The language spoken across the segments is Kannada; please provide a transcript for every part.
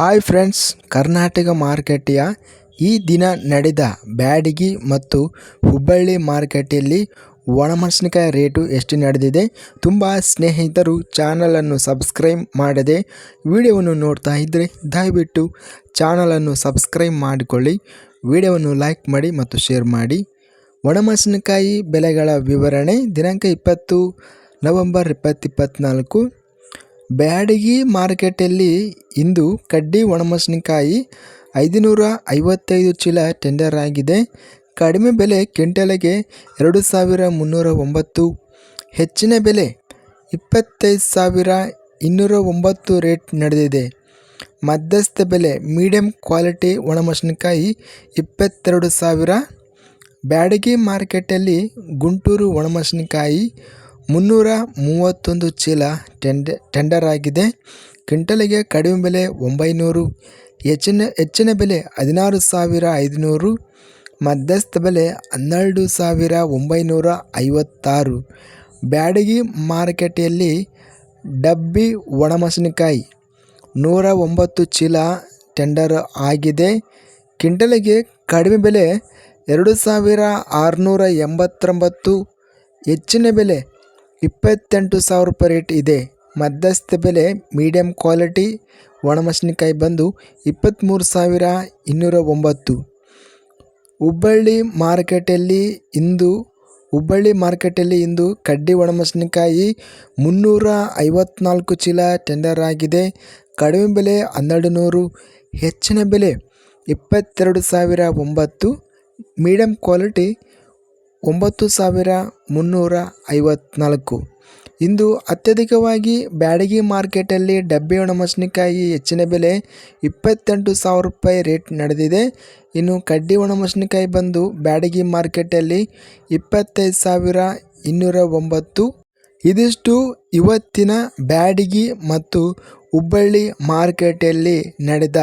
ಹಾಯ್ ಫ್ರೆಂಡ್ಸ್ ಕರ್ನಾಟಕ ಮಾರುಕಟ್ಟೆಯ ಈ ದಿನ ನಡೆದ ಬ್ಯಾಡಗಿ ಮತ್ತು ಹುಬ್ಬಳ್ಳಿ ಮಾರುಕಟ್ಟೆಯಲ್ಲಿ ಒಣಮೆಣಸಿನಕಾಯಿ ರೇಟು ಎಷ್ಟು ನಡೆದಿದೆ ತುಂಬ ಸ್ನೇಹಿತರು ಚಾನಲನ್ನು ಸಬ್ಸ್ಕ್ರೈಬ್ ಮಾಡದೆ ವಿಡಿಯೋವನ್ನು ನೋಡ್ತಾ ಇದ್ದರೆ ದಯವಿಟ್ಟು ಚಾನಲನ್ನು ಸಬ್ಸ್ಕ್ರೈಬ್ ಮಾಡಿಕೊಳ್ಳಿ, ವಿಡಿಯೋವನ್ನು ಲೈಕ್ ಮಾಡಿ ಮತ್ತು ಶೇರ್ ಮಾಡಿ. ಒಣಮೆಣಸಿನಕಾಯಿ ಬೆಲೆಗಳ ವಿವರಣೆ ದಿನಾಂಕ ಇಪ್ಪತ್ತು ನವೆಂಬರ್ ಇಪ್ಪತ್ತಿಪ್ಪತ್ನಾಲ್ಕು ಬ್ಯಾಡಗಿ ಮಾರ್ಕೆಟಲ್ಲಿ ಇಂದು ಕಡ್ಡಿ ಒಣಮೆಣಸಿನಕಾಯಿ ಐದುನೂರ ಐವತ್ತೈದು ಚೀಲ ಟೆಂಡರ್ ಆಗಿದೆ. ಕಡಿಮೆ ಬೆಲೆ ಕ್ವಿಂಟಲ್ಗೆ ಎರಡು ಸಾವಿರ ಮುನ್ನೂರ ಒಂಬತ್ತು ಹೆಚ್ಚಿನ ಬೆಲೆ ಇಪ್ಪತ್ತೈದು ಸಾವಿರ ಇನ್ನೂರ ಒಂಬತ್ತು ರೇಟ್ ನಡೆದಿದೆ. ಮಧ್ಯಸ್ಥ ಬೆಲೆ ಮೀಡಿಯಂ ಕ್ವಾಲಿಟಿ ಒಣಮೆಣಸಿನಕಾಯಿ ಇಪ್ಪತ್ತೆರಡು ಸಾವಿರ. ಬ್ಯಾಡಗಿ ಮಾರ್ಕೆಟಲ್ಲಿ ಗುಂಟೂರು ಒಣಮೆಣಸಿನಕಾಯಿ ಮುನ್ನೂರ ಮೂವತ್ತೊಂದು ಚೀಲ ಟೆಂಡ, ಟೆಂಡರ್ ಆಗಿದೆ. ಕ್ವಿಂಟಲಿಗೆ ಕಡಿಮೆ ಬೆಲೆ ಒಂಬೈನೂರು, ಹೆಚ್ಚಿನ ಹೆಚ್ಚಿನ ಬೆಲೆ ಹದಿನಾರು ಸಾವಿರ ಐದುನೂರು, ಮಧ್ಯಸ್ಥ ಬೆಲೆ ಹನ್ನೆರಡು ಸಾವಿರ ಒಂಬೈನೂರ ಐವತ್ತಾರು. ಬ್ಯಾಡಗಿ ಮಾರುಕಟ್ಟೆಯಲ್ಲಿ ಡಬ್ಬಿ ಒಣಮೆಣಸಿನಕಾಯಿ ನೂರ ಒಂಬತ್ತು ಚೀಲ ಟೆಂಡರ್ ಆಗಿದೆ. ಕ್ವಿಂಟಲಿಗೆ ಕಡಿಮೆ ಬೆಲೆ ಎರಡು ಸಾವಿರ ಆರುನೂರ ಎಂಬತ್ತೊಂಬತ್ತು, ಹೆಚ್ಚಿನ ಬೆಲೆ ಇಪ್ಪತ್ತೆಂಟು ಸಾವಿರ ರೂಪಾಯಿ ರೇಟ್ ಇದೆ. ಮಧ್ಯಸ್ಥ ಬೆಲೆ ಮೀಡಿಯಂ ಕ್ವಾಲಿಟಿ ಒಣಮೆಣಸಿನಕಾಯಿ ಬಂದು ಇಪ್ಪತ್ತ್ಮೂರು ಸಾವಿರ ಇನ್ನೂರ ಒಂಬತ್ತು. ಹುಬ್ಬಳ್ಳಿ ಮಾರ್ಕೆಟಲ್ಲಿ ಇಂದು, ಹುಬ್ಬಳ್ಳಿ ಮಾರ್ಕೆಟಲ್ಲಿ ಇಂದು ಕಡ್ಡಿ ಒಣಮೆಣಸಿನಕಾಯಿ ಮುನ್ನೂರ ಐವತ್ನಾಲ್ಕು ಚೀಲ ಟೆಂಡರ್ ಆಗಿದೆ. ಕಡಿಮೆ ಬೆಲೆ ಹನ್ನೆರಡು ನೂರು, ಹೆಚ್ಚಿನ ಬೆಲೆ ಇಪ್ಪತ್ತೆರಡು ಸಾವಿರ ಒಂಬತ್ತು. ಮೀಡಿಯಂ ಕ್ವಾಲಿಟಿ ಒಂಬತ್ತು ಸಾವಿರ ಮುನ್ನೂರ ಐವತ್ನಾಲ್ಕು. ಇಂದು ಅತ್ಯಧಿಕವಾಗಿ ಬ್ಯಾಡಗಿ ಮಾರ್ಕೆಟಲ್ಲಿ ಡಬ್ಬಿ ಒಣಮೆಣಸಿನಕಾಯಿ ಹೆಚ್ಚಿನ ಬೆಲೆ ಇಪ್ಪತ್ತೆಂಟು ಸಾವಿರ ರೂಪಾಯಿ ರೇಟ್ ನಡೆದಿದೆ. ಇನ್ನು ಕಡ್ಡಿ ಒಣಮೆಣಸಿನಕಾಯಿ ಬಂದು ಬ್ಯಾಡಗಿ ಮಾರ್ಕೆಟಲ್ಲಿ ಇಪ್ಪತ್ತೈದು ಸಾವಿರ ಇನ್ನೂರ ಒಂಬತ್ತು. ಇದಿಷ್ಟು ಇವತ್ತಿನ ಬ್ಯಾಡಗಿ ಮತ್ತು ಹುಬ್ಬಳ್ಳಿ ಮಾರುಕಟ್ಟೆಯಲ್ಲಿ ನಡೆದ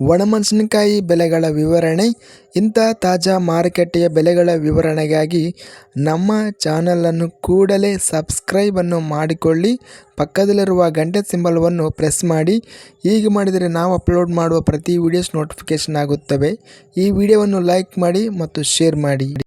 ಒಣಮೆಣಸಿನಕಾಯಿ ಬೆಲೆಗಳ ವಿವರಣೆ, ಇಂಥ ತಾಜಾ ಮಾರುಕಟ್ಟೆಯ ಬೆಲೆಗಳ ವಿವರಣೆಗಾಗಿ ನಮ್ಮ ಚಾನಲನ್ನು ಕೂಡಲೇ ಸಬ್ಸ್ಕ್ರೈಬನ್ನು ಮಾಡಿಕೊಳ್ಳಿ. ಪಕ್ಕದಲ್ಲಿರುವ ಗಂಟೆ ಸಿಂಬಲ್ವನ್ನು ಪ್ರೆಸ್ ಮಾಡಿ. ಹೀಗೆ ಮಾಡಿದರೆ ನಾವು ಅಪ್ಲೋಡ್ ಮಾಡುವ ಪ್ರತಿ ವಿಡಿಯೋಸ್ ನೋಟಿಫಿಕೇಷನ್ ಆಗುತ್ತವೆ. ಈ ವಿಡಿಯೋವನ್ನು ಲೈಕ್ ಮಾಡಿ ಮತ್ತು ಶೇರ್ ಮಾಡಿ.